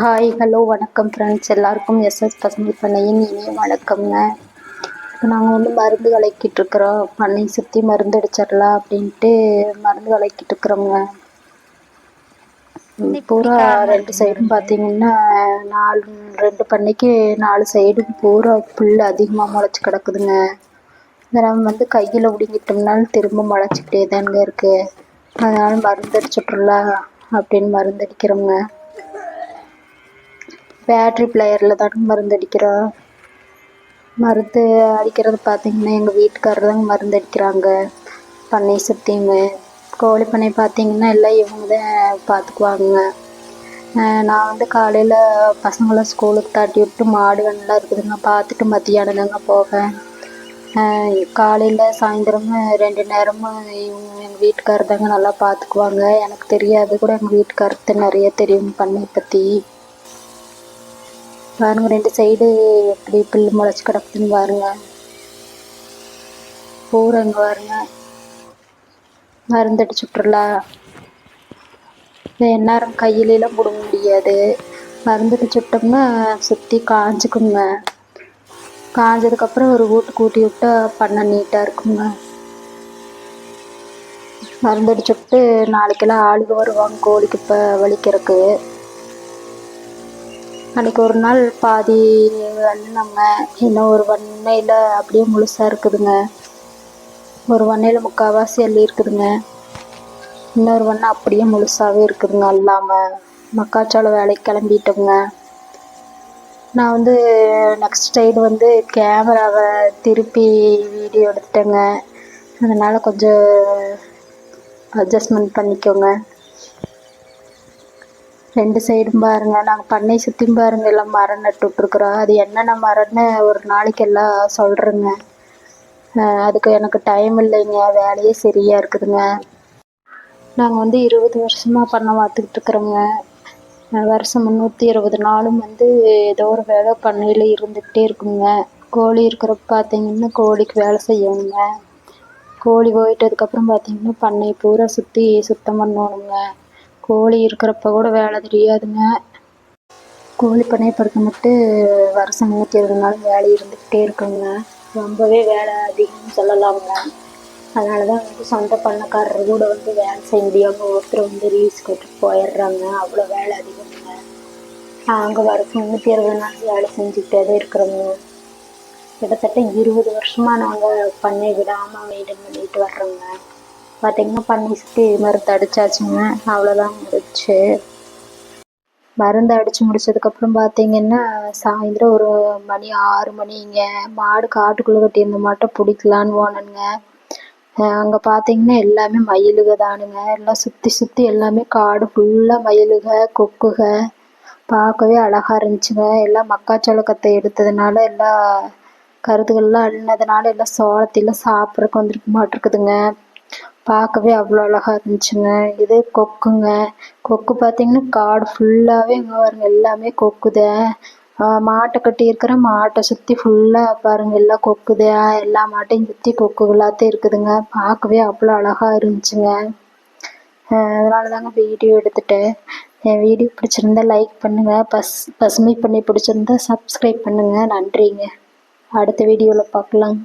Hi hello வணக்கம் friends எல்லாருக்கும் SS பசுமை பண்ணையின் இனிய வணக்கம்ங்க. இப்போ நாங்கள் வந்து மருந்து கலக்கிட்டு இருக்கிறோம். பண்ணை சுற்றி மருந்து அடிச்சிடலாம் அப்படின்ட்டு மருந்து கலக்கிட்டு இருக்கிறோங்க. பூரா ரெண்டு சைடும் பார்த்தீங்கன்னா நாலு ரெண்டு பண்ணைக்கு நாலு சைடும் பூரா புல் அதிகமாக முளைச்சி கிடக்குதுங்க. இதை நம்ம வந்து கையில் பிடிங்கிட்டோம்னாலும் திரும்ப முளைச்சிக்கிட்டே தானுங்க இருக்குது அதனால் மருந்து அடிச்சுட்றலாம் அப்படின்னு மருந்து அடிக்கிறோங்க பேட்ரி பிளேயரில் தாங்க மருந்து அடிக்கிறோம். மருந்து அடிக்கிறது பார்த்திங்கன்னா எங்கள் வீட்டுக்காரர் தாங்க மருந்து அடிக்கிறாங்க. பண்ணை சுற்றியுமே கோழி பண்ணை பார்த்திங்கன்னா எல்லாம் இவங்க தான் பார்த்துக்குவாங்க நான் வந்து காலையில் பசங்களை ஸ்கூலுக்கு தாட்டி விட்டு மாடு மாடுகள்லாம் இருக்குதுங்க. பார்த்துட்டு மத்தியானம் தாங்க போவேன். காலையில் சாயந்தரமும் ரெண்டு நேரமும் இவங்க எங்கள் வீட்டுக்காரர் தாங்க நல்லா பார்த்துக்குவாங்க எனக்கு தெரியாது கூட எங்கள் வீட்டுக்காரருக்கு நிறைய தெரியும் பண்ணை பற்றி பாருங்க ரெண்டு சைடு எப்படி புல் முளைச்சி கிடக்குதுன்னு பாருங்க. பூரா பாருங்க. மருந்தடிச்சு சுற்றுலா எந்நேரம் கையிலலாம் பிடுங்க முடியாது. மருந்தடிச்சு விட்டோம்னா சுற்றி காஞ்சிக்குங்க. காஞ்சதுக்கப்புறம் ஒரு வீட்டு கூட்டி விட்டா பண்ண நீட்டாக இருக்குங்க. மருந்தடிச்சு விட்டு நாளைக்கெல்லாம் ஆளுக வருவாங்க கோழிக்கு இப்போ வலிக்கிறதுக்கு. அன்றைக்கி ஒரு நாள் பாதி நம்ம இன்னும் ஒரு வண்ணையில் அப்படியே முழுசாக இருக்குதுங்க. ஒரு வண்ணையில் முக்கால்வாசி அள்ளி இருக்குதுங்க. இன்னொரு வண்ணம் அப்படியே முழுசாகவே இருக்குதுங்க அல்லாமல் மக்காச்சோளம் வேலைக்கு கிளம்பிட்டோங்க. நான் வந்து நெக்ஸ்ட் சைடு வந்து கேமராவை திருப்பி வீடியோ எடுத்துட்டேங்க. அதனால் கொஞ்சம் அட்ஜஸ்ட்மெண்ட் பண்ணிக்கோங்க. ரெண்டு சைடும் பாருங்க. நாங்கள் பண்ணை சுற்றியும் பாருங்க. எல்லாம் மரம் நட்டு விட்ருக்குறோம் அது என்னென்ன மரம்னு ஒரு நாளைக்கு எல்லாம் சொல்கிறேங்க அதுக்கு எனக்கு டைம் இல்லைங்க. வேலையே சரியாக இருக்குதுங்க. நாங்கள் வந்து இருபது வருஷமாக பண்ண பார்த்துக்கிட்டு இருக்கிறோங்க. வருஷம் முந்நூற்றி இருபது நாளும் வந்து ஏதோ ஒரு வேலை பண்ணையில் இருந்துக்கிட்டே இருக்குங்க. கோழி இருக்கிறப்ப பார்த்தீங்கன்னா கோழிக்கு வேலை செய்யணுங்க. கோழி போயிட்டதுக்கப்புறம் பார்த்தீங்கன்னா பண்ணை பூரா சுற்றி சுத்தம் பண்ணணுங்க. கோழி இருக்கிறப்ப கூட வேலை தெரியாதுங்க. கோழி பண்ணையை பொறுத்த மட்டும் வருஷம் நூற்றி இருபது நாள் வேலை இருந்துக்கிட்டே இருக்குங்க. ரொம்பவே வேலை அதிகம்னு சொல்லலாமுங்க அதனால தான் வந்து சொந்த பண்ணக்காரர் கூட வந்து வேலை செய்ய முடியாமல் ஒருத்தர் வந்து ரீல்ஸ் கொட்டுட்டு போயிடுறாங்க. அவ்வளோ வேலை அதிகம்ங்க. நாங்கள் வருஷம் நூற்றி இருபது நாள் வேலை செஞ்சுக்கிட்டே தான் இருக்கிறோங்க. கிட்டத்தட்ட இருபது வருஷமாக நாங்கள் பண்ணை விடாமல் மெயின்டைன் பண்ணிட்டு வர்றோங்க. பார்த்திங்கன்னா பண்ணி சுற்றி மருந்து அடித்தாச்சுங்க அவ்வளோதான் முடிச்சு. மருந்து அடித்து முடிச்சதுக்கப்புறம் பார்த்தீங்கன்னா சாயந்தரம் ஒரு மணி ஆறு மணிங்க. மாடு காட்டுக்குள்ளே கட்டியிருந்த மாட்டோம் பிடிக்கலான்னு போனேனுங்க. அங்கே பார்த்தீங்கன்னா எல்லாமே மயிலுக தானுங்க. எல்லாம் சுற்றி சுற்றி எல்லாமே காடு ஃபுல்லாக மயிலுக கொக்குக. பார்க்கவே அழகாக இருந்துச்சுங்க. எல்லாம் மக்காச்சோளக்கத்தை எடுத்ததுனால எல்லாம் கருதுகள்லாம் அள்ளினதுனால எல்லாம் சோளத்தையெல்லாம் சாப்பிட்றக்கு வந்துருக்க மாட்டிருக்குதுங்க. பார்க்கவே அவ்வளோ அழகாக இருந்துச்சுங்க. இது கொக்குங்க. கொக்கு பார்த்தீங்கன்னா காடு ஃபுல்லாகவே இங்கே பாருங்க எல்லாமே கொக்குதே. மாட்டை கட்டி இருக்கிற மாட்டை சுற்றி ஃபுல்லாக பாருங்க எல்லாம் கொக்குதே. எல்லா மாட்டையும் சுற்றி கொக்குகளாகத்தான் இருக்குதுங்க. பார்க்கவே அவ்வளோ அழகாக இருந்துச்சுங்க. அதனால தாங்க வீடியோ எடுத்துட்டேன். என் வீடியோ பிடிச்சிருந்தா லைக் பண்ணுங்கள் பஸ் பசுமை பண்ணி பிடிச்சிருந்தா சப்ஸ்கிரைப் பண்ணுங்கள் நன்றிங்க. அடுத்த வீடியோவில் பார்க்கலாம்.